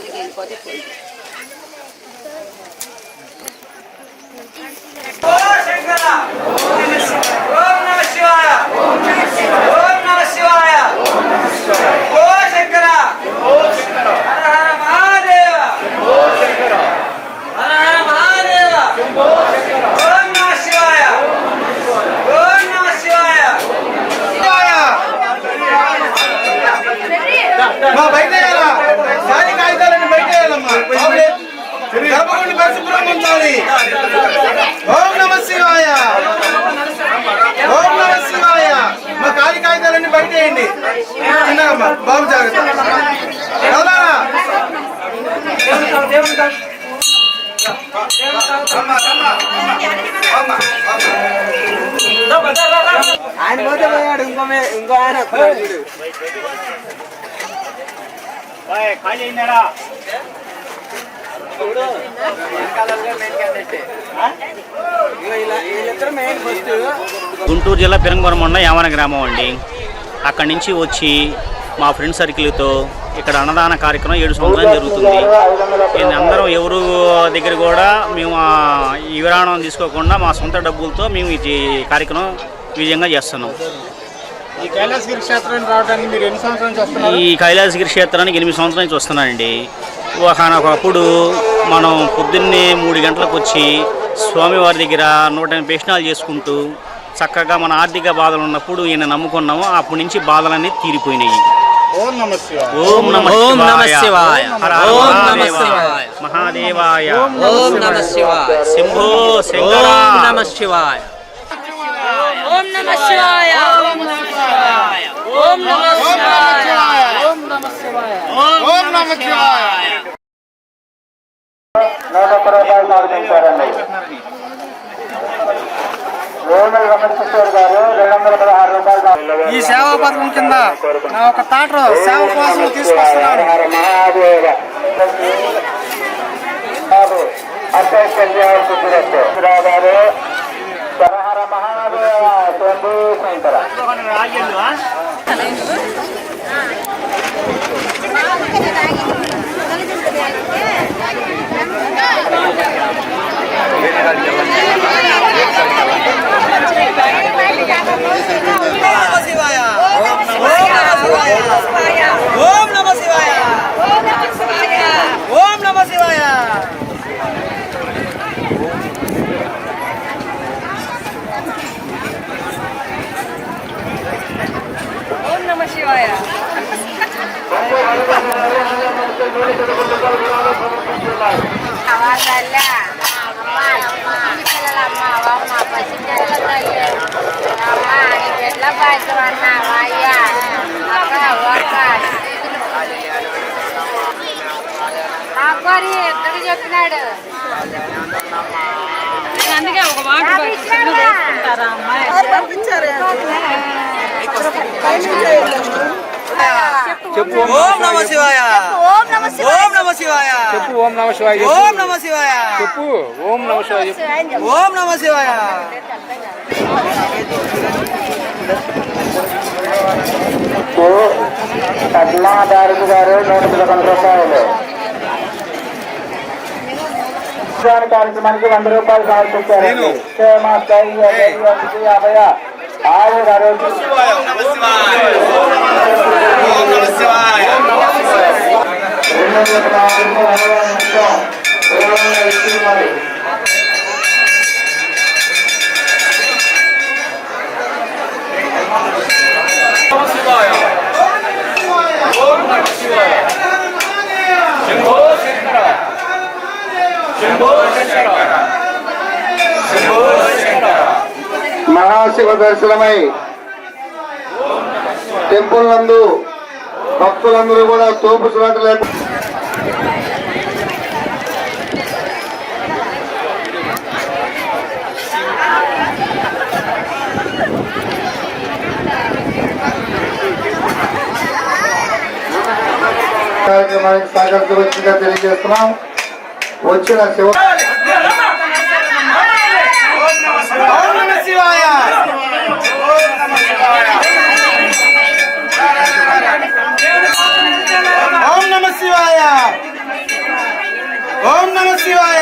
అందుకే వెళ్ళిపోతే పోయి. ఓం నమ శివాయ ఓం నమ శివాయ ఓ శంకర హర హర మహాదేవ హర హర మహాదేవ ఓం నమ శివాయ ఓం నమ శివాయ మా బయట వేయాలా? శారీ కాగితాలన్నీ బయట వేయాలమ్మా. బాబులే, గర్భగుడి పరిశుభ్రంగా ఉంచాలి. ఓం నమ శివాయ ఓం నమ శివాయ మా ఖాళీ కాగితాలన్నీ బయట వేయండి చిన్నమ్మా బాబు జాగ్రత్త కదలారా? ఆయన పోతే పోయాడు ఇంకో ఇంకో ఆయన ఖాళీ చూడు గుంటూరు జిల్లా పెరంగవరం ఉన్న యామన గ్రామం అండి. అక్కడి నుంచి వచ్చి మా ఫ్రెండ్ సర్కిల్తో ఇక్కడ అన్నదాన కార్యక్రమం ఏడు సంవత్సరాలు జరుగుతుంది. అందరం ఎవరు దగ్గర కూడా మేము విరాణం తీసుకోకుండా మా సొంత డబ్బులతో మేము ఈ కార్యక్రమం విజయంగా చేస్తున్నాం. ఈ కైలాసగిరి క్షేత్రానికి రావడానికి మీరు ఎన్ని సంవత్సరాల నుంచి వస్తున్నారు? ఈ కైలాసగిరి క్షేత్రానికి ఎనిమిది సంవత్సరాల నుంచి వస్తున్నానండి. ఒకనొకప్పుడు మనం పొద్దున్నే మూడు గంటలకు వచ్చి స్వామివారి దగ్గర నూట ఎనిమిది పేషణాలు చేసుకుంటూ చక్కగా మన ఆర్థిక బాధలు ఉన్నప్పుడు ఈయన నమ్ముకున్నాము. అప్పటి నుంచి బాధలన్నీ తీరిపోయినాయి. ఓం నమ శివాయ ఓం నమ ఓం నమ శివాయ. హర హర ఓం నమ మహాదేవ. శివాయ. మహాదేవాయ ఓం నమ శివాయ శంభో శంకర ఓం నమ శివాయ ఓం నమ శివాయ ఓం నమ శివాయ ఓం నమ శివాయ ఓం నమ శివాయ ఈ సేవా పథకం కింద నా ఒక తాటరు సేవ కోసం తీసుకొస్తున్నాను నమ ఎక్కడికి చెప్పినాడు అందుకే ఒక మాట వేసుకుంటారా అమ్మాయి ఓం నమ శివాయ ఓం నమ ఓం నమ శివాయ చెప్పు ఓం నమ శివాయ ఓం నమ శివాయ చెప్పు ఓం నమ శివాయ చెప్పు. ఓం నమ శివాయ కట్లాదారు గారు నూట పదకొండు రూపాయలు కార్యక్రమానికి వంద రూపాయలు సమర్పించారు క్షేమ స్థైర్య ధైర్య మహాశివ దర్శనమై టెంపుల్ నందు భక్తులందరూ కూడా తోపు చూడట లేక కార్యక్రమానికి సహకరించవచ్చుగా తెలియజేస్తున్నాం. వచ్చిన శివ ఓం నమ శివాయ. ఓం నమ శివాయ.